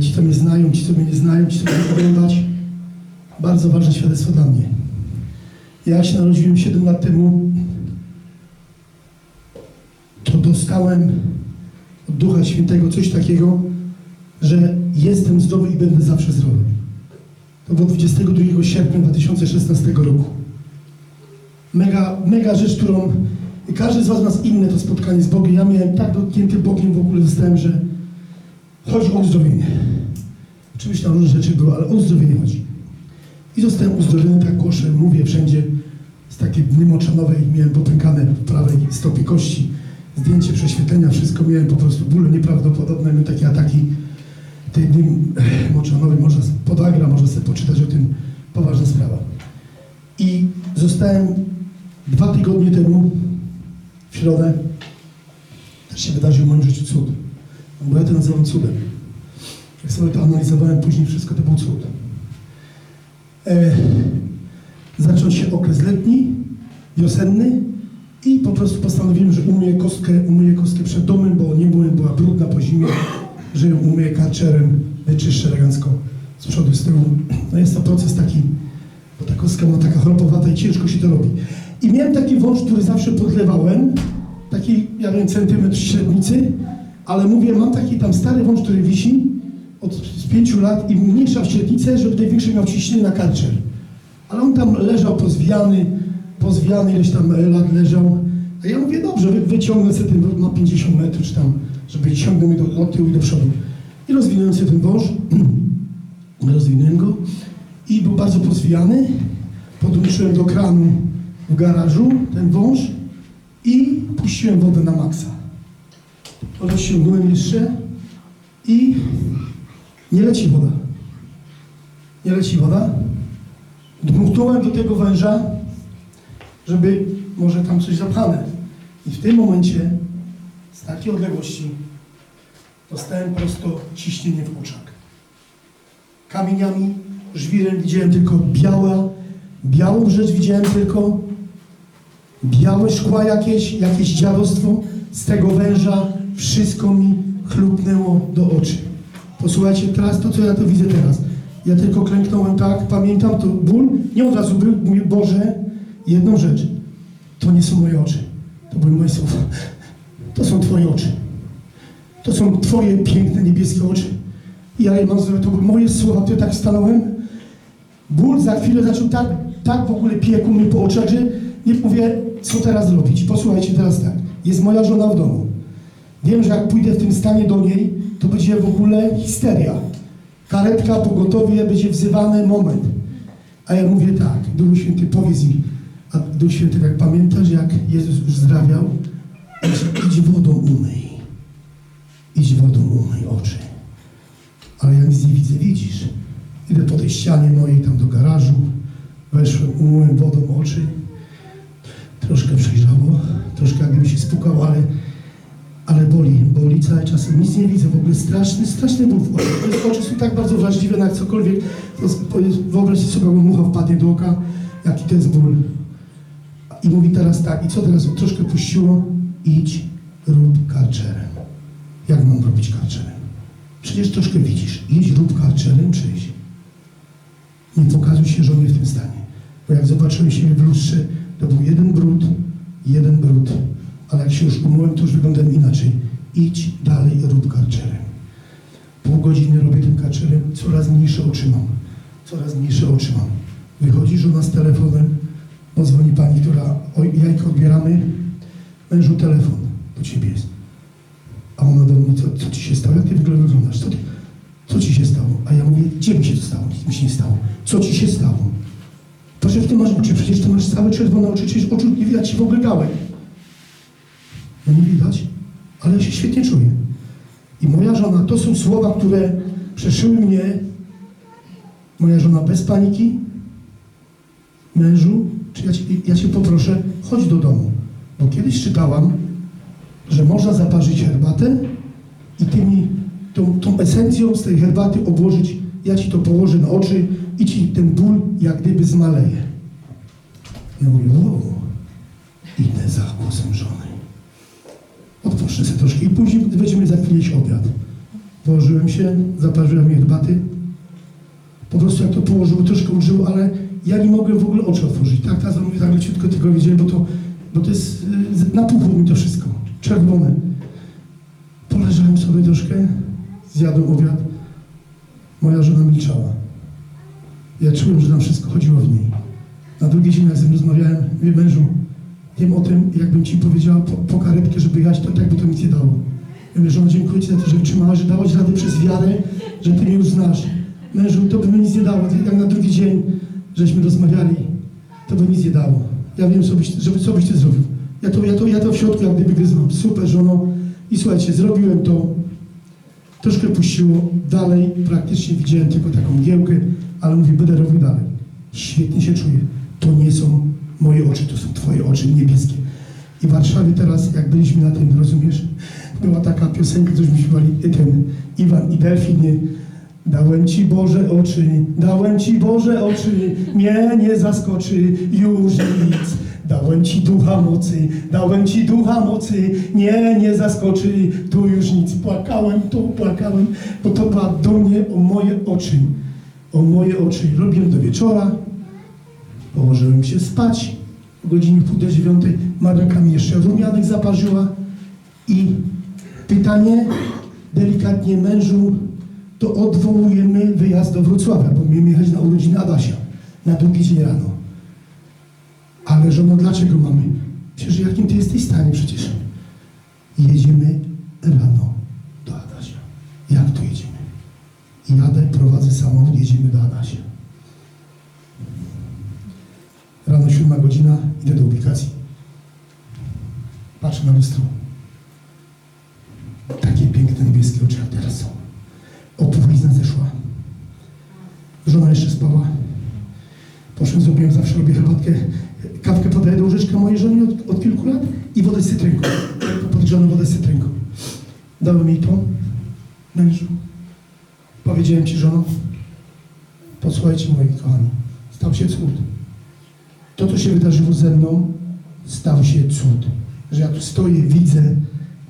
ci, co mnie znają, ci, co mnie nie znają, ci, co będą oglądać. Bardzo ważne świadectwo dla mnie. Ja się narodziłem 7 lat temu. To dostałem od Ducha Świętego coś takiego, że jestem zdrowy i będę zawsze zdrowy. To było 22 sierpnia 2016 roku. Mega, mega rzecz, którą każdy z Was ma inne to spotkanie z Bogiem. Ja miałem tak dotknięty Bogiem w ogóle zostałem, że chodzi o uzdrowienie. Oczywiście tam różne rzeczy były, ale o uzdrowienie chodzi. I zostałem uzdrowiony, tak głoszę, mówię wszędzie. Z takiej dny moczanowej miałem popękane w prawej stopie kości. Zdjęcie prześwietlenia, wszystko miałem po prostu bóle nieprawdopodobne. Miałem takie ataki tej dni moczanowej. Można podagra, można sobie poczytać o tym. Poważna sprawa. I zostałem dwa tygodnie temu, w środę, też się wydarzył w moim życiu cud. Bo ja to nazywam cudem. Sobie to analizowałem później, wszystko to był cud. E, zaczął się okres letni, wiosenny i po prostu postanowiłem, że umyję kostkę, umyję kostkę przed domem, bo nie byłem, była brudna po zimie, że ją umyję karczerem, wyczyszczę elegancko z przodu, z tyłu. No jest to proces taki, bo ta kostka ma taka chropowata i ciężko się to robi. I miałem taki wąż, który zawsze podlewałem, taki, ja wiem, centymetr średnicy, ale mówię, mam taki tam stary wąż, który wisi od pięciu lat i mniejsza w średnicę, żeby największe miał ciśnienie na karczer. Ale on tam leżał pozwijany, pozwijany ileś tam lat leżał. A ja mówię, dobrze, wy, wyciągnę sobie ten wąż, ma 50 metrów czy tam, żeby ciągnął mi do, do tyłu i do przodu. I rozwinąłem sobie ten wąż, rozwinąłem go i był bardzo pozwijany. Podłączyłem do kranu w garażu ten wąż i puściłem wodę na maksa. Rozciągnąłem jeszcze i nie leci woda. Nie leci woda. Dmuchnąłem do tego węża, żeby może tam coś zapchanę. I w tym momencie, z takiej odległości, dostałem prosto ciśnienie w oczach. Kamieniami, żwirem widziałem tylko biała, białą rzecz widziałem tylko, białe szkła jakieś, jakieś dziadostwo z tego węża, wszystko mi chlupnęło do oczy. Posłuchajcie, teraz to, co ja to widzę teraz. Ja tylko klęknąłem tak, pamiętam to ból, nie od razu był, mówię, Boże, jedną rzecz, to nie są moje oczy, to były moje słowa. To są Twoje oczy. To są Twoje piękne niebieskie oczy. Ja je mam zrobić, to były moje słowa, to ja tak stanąłem. Ból za chwilę zaczął tak, tak w ogóle piekł mnie po oczach, że nie mówię, co teraz zrobić. Posłuchajcie teraz tak. Jest moja żona w domu. Wiem, że jak pójdę w tym stanie do niej, to będzie w ogóle histeria. Karetka, pogotowie, będzie wzywany moment. A ja mówię tak, Duchu Święty, powiedz mi, a Duch Święty, jak pamiętasz, jak Jezus już zdrawiał, idź, idź wodą umyj. Idź wodą umyj oczy. Ale ja nic nie widzę, widzisz. Idę po tej ścianie mojej tam do garażu, weszłem, umyłem wodą oczy. Troszkę przejrzało, troszkę jakby się spukał, ale, ale boli, boli cały czas. Nic nie widzę, w ogóle straszny, straszny ból w oczach. Oczy są tak bardzo wrażliwe na cokolwiek. Wyobraźcie sobie, jakby mucha wpadnie do oka, jaki to jest ból. I mówi teraz tak, i co teraz? Troszkę puściło, idź, rób karczerem. Jak mam robić karczerem? Przecież troszkę widzisz. Idź, rób karczerem, przyjdź. Nie pokazuj się żonie w tym stanie. Bo jak zobaczyłem siebie w lustrze, to był jeden brud, jeden brud. Ale jak się już umyłem, to już wyglądałem inaczej. Idź dalej, rób karczerem. Pół godziny robię tym karczerem, coraz mniejsze oczy mam. Coraz mniejsze oczy mam. Wychodzi żona z telefonem, dzwoni pani, która, oj, jajko odbieramy, mężu telefon do ciebie jest. A ona do mnie, co, co ci się stało? Jak ty w ogóle wyglądasz? Co, ty, co ci się stało? A ja mówię, gdzie mi się to stało? Nic mi się nie stało. Co ci się stało? Proszę, ty masz oczy, przecież ty masz całe czerwone oczy, przecież oczu nie widać ci w ogóle gałek. Nie widać, ale ja się świetnie czuję. I moja żona, to są słowa, które przeszyły mnie. Moja żona bez paniki. Mężu, czy ja, ci, ja cię poproszę, chodź do domu. Bo kiedyś czytałam, że można zaparzyć herbatę i tymi, tą, tą esencją z tej herbaty obłożyć, ja ci to położę na oczy i ci ten ból jak gdyby zmaleje. Ja mówię, o, idę za głosem żony. Troszkę i później będziemy za chwilę obiad. Położyłem się, zaparzyłem jej herbaty. Po prostu jak to położył, troszkę użył, ale ja nie mogłem w ogóle oczy otworzyć. Tak, tak, mówię, tak leciutko tylko widziałem, bo to, bo to jest, y, napuchło mi to wszystko, czerwone. Poleżałem sobie troszkę, zjadłem obiad. Moja żona milczała. Ja czułem, że nam wszystko chodziło w niej. Na drugi dzień, jak z nim rozmawiałem, mówię, mężu, wiem o tym, jakbym ci powiedziała po, po karetkę, żeby jechać, to tak by to nic nie dało. Ja mówię, żono, dziękuję ci za to, że wytrzymałaś, że dałaś radę przez wiarę, że ty mnie już znasz. Mężu, to by mi nic nie dało. Jak na drugi dzień, żeśmy rozmawiali, to by nic nie dało. Ja wiem, co byś, żeby, co byś ty zrobił. Ja to, ja, to, ja to w środku jak gdyby gryzłam. Super, żono. I słuchajcie, zrobiłem to. Troszkę puściło. Dalej praktycznie widziałem tylko taką mgiełkę, ale mówię, będę robił dalej. Świetnie się czuję. To nie są moje oczy, to są twoje oczy niebieskie. I w Warszawie teraz, jak byliśmy na tym, rozumiesz, była taka piosenka, coś mi śpiewali, ten Iwan i Delfin, nie? Dałem Ci Boże oczy, dałem Ci Boże oczy, mnie nie zaskoczy już nic. Dałem Ci ducha mocy, dałem Ci ducha mocy, nie, nie zaskoczy tu już nic. Płakałem, to płakałem, bo to była do mnie o moje oczy, o moje oczy. Robiłem do wieczora, położyłem się spać, o godzinie pół do dziewiątej Marynka mi jeszcze rumianek zaparzyła i pytanie delikatnie mężu, to odwołujemy wyjazd do Wrocławia, bo mieliśmy jechać na urodziny Adasia na drugi dzień rano. Ale żono, dlaczego mamy? Przecież jakim ty jesteś stanie przecież? Jedziemy rano do Adasia. Jak to jedziemy? Jadę, prowadzę samochód, jedziemy do Adasia. Godzina, idę do ubikacji. Patrzę na lustro. Takie piękne niebieskie oczy jak teraz są. Opuchlizna zeszła. Żona jeszcze spała. Poszłem, zrobiłem, zawsze robię herbatkę. Kawkę podaję do łóżeczka mojej żonie od, od kilku lat i wodę z cytrynką. Podgrzaną wodę z cytrynką. Dałem jej to. Mężu. Powiedziałem ci, żono, posłuchajcie moi kochani, stał się cud. To, co się wydarzyło ze mną, stał się cud. Że ja tu stoję, widzę,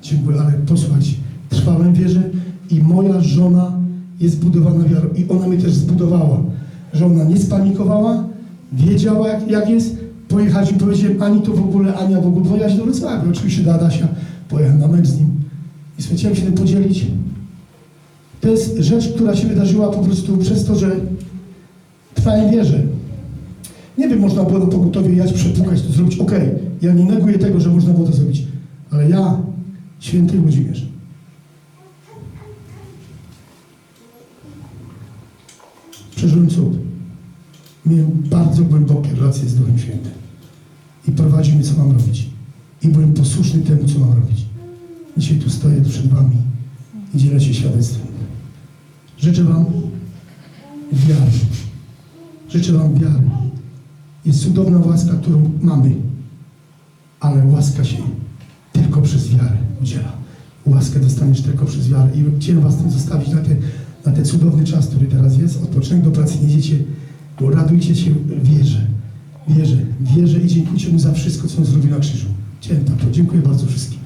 dziękuję, ale posłuchajcie, trwałem wierze i moja żona jest zbudowana wiarą i ona mnie też zbudowała. Że ona nie spanikowała, wiedziała jak, jak jest. Pojechać i powiedziałem, ani to w ogóle, Ania w ogóle, pojechać do Wrocławia, oczywiście do Adasia, pojechałem na mecz z nim. I chciałem się tym podzielić. To jest rzecz, która się wydarzyła po prostu przez to, że trwałem wierze. Nie wiem, można było na pogotowie jechać, przepukać, to zrobić. Okej, ja nie neguję tego, że można było to zrobić. Ale ja, święty Włodzimierz, przeżyłem cud. Miałem bardzo głębokie relacje z Duchem Świętym. I prowadził mnie, co mam robić. I byłem posłuszny temu, co mam robić. Dzisiaj tu stoję przed Wami i dzielę się świadectwem. Życzę Wam wiary. Życzę Wam wiary. Jest cudowna łaska, którą mamy, ale łaska się tylko przez wiarę udziela. Łaskę dostaniesz tylko przez wiarę. I chciałem Was tym zostawić na ten, na ten cudowny czas, który teraz jest. Odpoczynek do pracy nie idziecie, bo radujcie się w wierze. Wierzę, wierzę i dziękujcie Mu za wszystko, co On zrobił na krzyżu. To. Dziękuję bardzo wszystkim.